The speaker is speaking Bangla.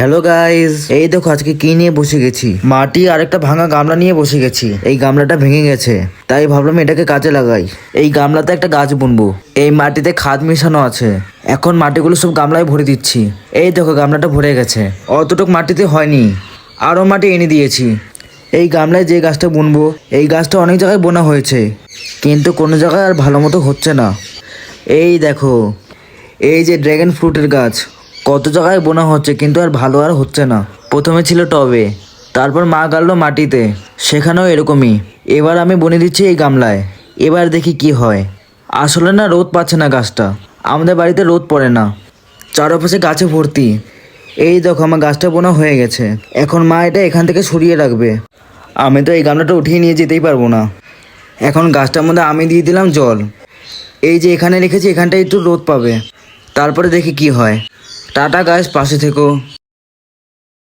হ্যালো গাইস এই দেখো, আজকে কি নিয়ে বসে গেছি? মাটি আর একটা ভাঙা গামলা নিয়ে বসে গেছি। এই গামলাটা ভেঙে গেছে। তাই ভাবলাম এটাকে কাজে লাগাই। এই গামলাতে একটা গাছ বুনবো। এই মাটিতে খাদ মেশানো আছে। এখন মাটিগুলো সব গামলায় ভরে দিচ্ছি। এই দেখো, গামলাটা ভরে গেছে। অতটুক মাটিতে হয়নি। আরও মাটি এনে দিয়েছি। এই গামলায় যে গাছটা বুনবো, এই গাছটা অনেক জায়গায় বোনা হয়েছে। কিন্তু কোনো জায়গায় আর ভালো মতো হচ্ছে না। এই দেখো, এই যে ড্রাগন ফ্রুটের গাছ। কত জায়গায় বোনা হচ্ছে, কিন্তু আর ভালো আর হচ্ছে না। প্রথমে ছিল টবে, তারপর মা গাড়লো মাটিতে, সেখানেও এরকমই। এবার আমি বনে দিচ্ছি এই গামলায়, এবার দেখি কি হয়। আসলে না রোদ পাচ্ছে না গাছটা, আমাদের বাড়িতে রোদ পড়ে না। চারপাশে গাছে ভর্তি, এই দেখো আমার গাছটা বোনা হয়ে গেছে। এখন মা এটা এখান থেকে সরিয়ে রাখবে। আমি তো এই গামলাটা উঠিয়ে নিয়ে যেতেই পারব না। এখন গাছটার মধ্যে আমি দিয়ে দিলাম জল। এই যে এখানে রেখেছি, এখানটায় একটু রোদ পাবে। তারপরে দেখি কি হয়। টাটা গাছ পাশে থেকো।